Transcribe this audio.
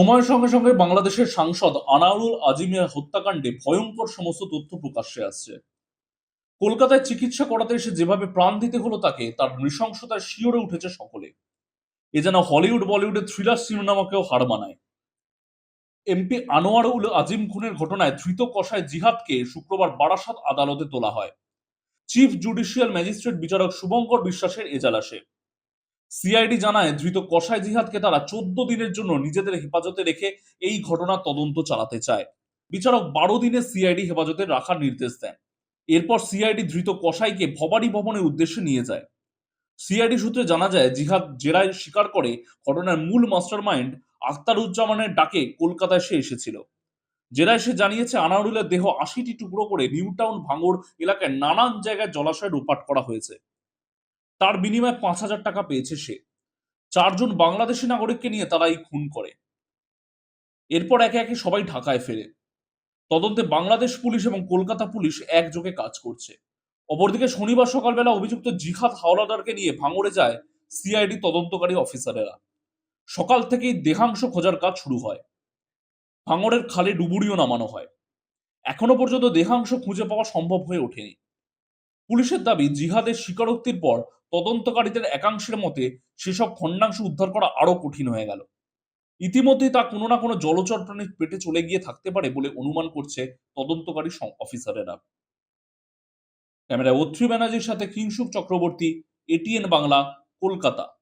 সময়ের সঙ্গে সঙ্গে বাংলাদেশের সাংসদ আনারুল আজিমের হত্যাকাণ্ডে ভয়ঙ্কর সমস্ত তথ্য প্রকাশ্যে আসছে। কলকাতায় চিকিৎসা করাতে এসে যেভাবে প্রাণ দিতে হলো তাকে, তার নৃশংসতায় শিওরে উঠেছে সকলে। এ যেন হলিউড, বলিউডের থ্রিলার সিনেমাকেও হার মানায়। এমপি আনোয়ারুল আজিম খুনের ঘটনায় ধৃত কষায় জিহাদকে শুক্রবার বারাসাত আদালতে তোলা হয়। চিফ জুডিশিয়াল ম্যাজিস্ট্রেট বিচারক শুভঙ্কর বিশ্বাসের এজালাসে। সিআইডি জানায়, ধৃত কসাই জিহাদকে তারা চোদ্দ দিনের জন্য নিজেদের হেফাজতে রেখে এই ঘটনার তদন্ত চালাতে চায়। বিচারক বারো দিনের সিআইডি হেফাজতে রাখার নির্দেশ দেন। এরপর সিআইডি ধৃত কসাইকে ভবানী ভবনের উদ্দেশ্যে নিয়ে যায়। সিআইডি সূত্রে জানা যায়, জিহাদ জেরায় স্বীকার করে ঘটনার মূল মাস্টার মাস্টারমাইন্ড আখতারুজ্জামানের ডাকে কলকাতায় সে এসেছিল। জেরায় সে জানিয়েছে আনারুলের দেহ আশিটি টুকরো করে নিউ টাউন এলাকায় নানান জায়গায় জলাশয়ে রোপাট করা হয়েছে। তার বিনিময়ে পাঁচ হাজার টাকা পেয়েছে সে। চারজন বাংলাদেশি নাগরিককে নিয়ে তারা এই খুন করে। এরপর একে একে সবাই ঢাকায় ফেরে। তদন্তে বাংলাদেশ পুলিশ এবং কলকাতা পুলিশ একযোগে কাজ করছে। অপরদিকে শনিবার সকালবেলা অভিযুক্ত জিহাদ হাওলাদারকে নিয়ে ভাঙড়ে যায় সিআইডি তদন্তকারী অফিসারেরা। সকাল থেকেই দেহাংশ খোঁজার কাজ শুরু হয়। ভাঙড়ের খালে ডুবুরিও নামানো হয়। এখনও পর্যন্ত দেহাংশ খুঁজে পাওয়া সম্ভব হয়ে ওঠেনি। পুলিশের দাবি, জিহাদের স্বীকারোক্তির পর তদন্তকারীদের একাংশের মতে সেসব খণ্ডাংশ উদ্ধার করা আরও কঠিন হয়ে গেল। ইতিমধ্যে তা কোনো না কোনো জলচর প্রাণীর পেটে চলে গিয়ে থাকতে পারে বলে অনুমান করছে তদন্তকারী অফিসারেরা। ক্যামেরা অত্রি ব্যানার্জির সাথে কিংশুক চক্রবর্তী এটিএন বাংলা, কলকাতা।